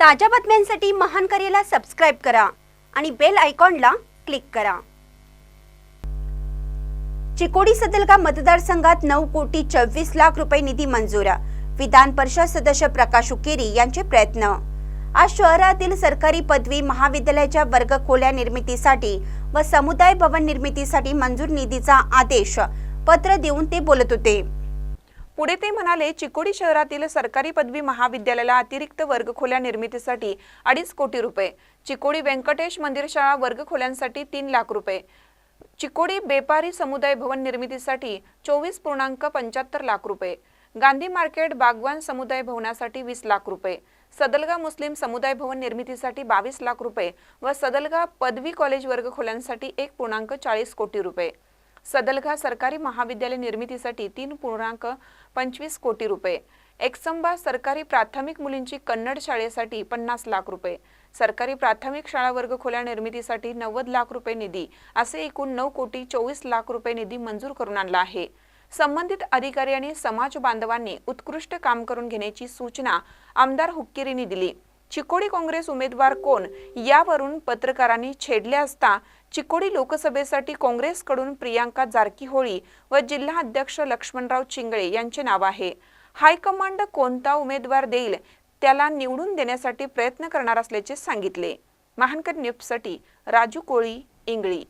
ताज्या बातम्यांसाठी महान करेला सबस्क्राईब करा आणि बेल आयकॉनला क्लिक करा. चिकोडी सदलगा मतदारसंघात नऊ कोटी चोवीस लाख रुपये निधी मंजूर. विधान परिषद सदस्य प्रकाश उकेरी यांचे प्रयत्न. आज शहरातील सरकारी पदवी महाविद्यालयाच्या वर्ग खोल्या निर्मितीसाठी व समुदाय भवन निर्मितीसाठी मंजूर निधीचा आदेश. पत्र देऊन ते बोलत होते. पुढे ते म्हणाले चिकोडी शहरातील सरकारी पदवी महाविद्यालयाला अतिरिक्त वर्गखोल्या निर्मितीसाठी अडीच कोटी रुपये. चिकोडी व्यंकटेश मंदिर शाळा वर्गखोल्यांसाठी तीन लाख रुपये. चिकोडी बेपारी समुदाय भवन निर्मितीसाठी चोवीस पूर्णांक पंच्याहत्तर लाख रुपये. गांधी मार्केट बागवान समुदाय भवनासाठी वीस लाख रुपये. सदलगा मुस्लिम समुदाय भवन निर्मितीसाठी बावीस लाख रुपये व सदलगा पदवी कॉलेज वर्गखोल्यांसाठी एक पूर्णांक चाळीस कोटी रुपये. सदलघा सरकारी महाविद्यालय निर्मितीसाठी तीन पूर्णांक पंचवीस कोटी रुपये. एक्संबा सरकारी प्राथमिक मुलींची कन्नड शाळेसाठी पन्नास लाख रुपये. सरकारी प्राथमिक शाळा वर्ग खोल्या निर्मितीसाठी नव्वद लाख रुपये निधी असे एकूण नऊ कोटी चोवीस लाख रुपये निधी मंजूर करून आणला आहे. संबंधित अधिकारी आणि समाज बांधवांनी उत्कृष्ट काम करून घेण्याची सूचना आमदार हुक्केरींनी दिली. चिकोडी काँग्रेस उमेदवार कोण यावरून पत्रकारांनी छेडले असता चिकोडी लोकसभेसाठी काँग्रेसकडून प्रियांका जारकीहोळी व जिल्हा अध्यक्ष लक्ष्मणराव चिंगळे यांचे नाव आहे. हायकमांड कोणता उमेदवार देईल त्याला निवडून देण्यासाठी प्रयत्न करणार असल्याचे सांगितले. महानकर न्यूजसाठी राजू कोळी इंगळी.